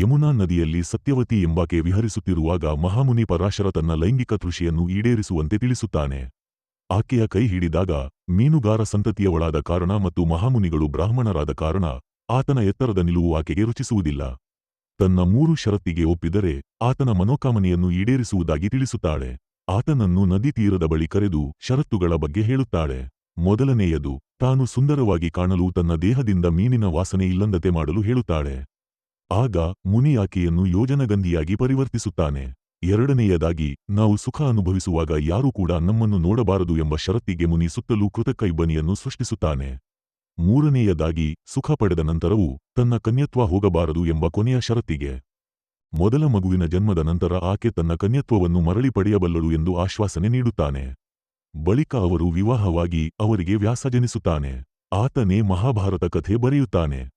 ಯಮುನಾ ನದಿಯಲ್ಲಿ ಸತ್ಯವತಿ ಎಂಬಾಕೆ ವಿಹರಿಸುತ್ತಿರುವಾಗ ಮಹಾಮುನಿ ಪರಾಶರ ತನ್ನ ಲೈಂಗಿಕ ತೃಷಿಯನ್ನು ಈಡೇರಿಸುವಂತೆ ತಿಳಿಸುತ್ತಾನೆ. ಆಕೆಯ ಕೈ ಹಿಡಿದಾಗ ಮೀನುಗಾರ ಸಂತತಿಯವಳಾದ ಕಾರಣ ಮತ್ತು ಮಹಾಮುನಿಗಳು ಬ್ರಾಹ್ಮಣರಾದ ಕಾರಣ ಆತನ ಎತ್ತರದ ನಿಲುವು ಆಕೆಗೆ ರುಚಿಸುವುದಿಲ್ಲ. ತನ್ನ ಮೂರು ಷರತ್ತಿಗೆ ಒಪ್ಪಿದರೆ ಆತನ ಮನೋಕಾಮನೆಯನ್ನು ಈಡೇರಿಸುವುದಾಗಿ ತಿಳಿಸುತ್ತಾಳೆ. ಆತನನ್ನು ನದಿ ತೀರದ ಬಳಿ ಕರೆದು ಷರತ್ತುಗಳ ಬಗ್ಗೆ ಹೇಳುತ್ತಾಳೆ. ಮೊದಲನೆಯದು ತಾನು ಸುಂದರವಾಗಿ ಕಾಣಲು ತನ್ನ ದೇಹದಿಂದ ಮೀನಿನ ವಾಸನೆ ಇಲ್ಲಂದತೆ ಮಾಡಲು ಹೇಳುತ್ತಾಳೆ. ಆಗ ಮುನಿ ಆಕೆಯನ್ನು ಯೋಜನಗಂಧಿಯಾಗಿ ಪರಿವರ್ತಿಸುತ್ತಾನೆ. ಎರಡನೆಯದಾಗಿ, ನಾವು ಸುಖ ಅನುಭವಿಸುವಾಗ ಯಾರೂ ಕೂಡ ನಮ್ಮನ್ನು ನೋಡಬಾರದು ಎಂಬ ಷರತ್ತಿಗೆ ಮುನಿ ಸುತ್ತಲೂ ಕೃತಕ ಇಬ್ಬನಿಯನ್ನು ಸೃಷ್ಟಿಸುತ್ತಾನೆ. ಮೂರನೆಯದಾಗಿ, ಸುಖ ಪಡೆದ ನಂತರವೂ ತನ್ನ ಕನ್ಯತ್ವ ಹೋಗಬಾರದು ಎಂಬ ಕೊನೆಯ ಷರತ್ತಿಗೆ. ಮೊದಲ ಮಗುವಿನ ಜನ್ಮದ ನಂತರ ಆಕೆ ತನ್ನ ಕನ್ಯತ್ವವನ್ನು ಮರಳಿ ಪಡೆಯಬಲ್ಲಳು ಎಂದು ಆಶ್ವಾಸನೆ ನೀಡುತ್ತಾನೆ. ಬಳಿಕ ಅವರು ವಿವಾಹವಾಗಿ ಅವರಿಗೆ ವ್ಯಾಸ ಜನಿಸುತ್ತಾನೆ. ಆತನೇ ಮಹಾಭಾರತ ಕಥೆ ಬರೆಯುತ್ತಾನೆ.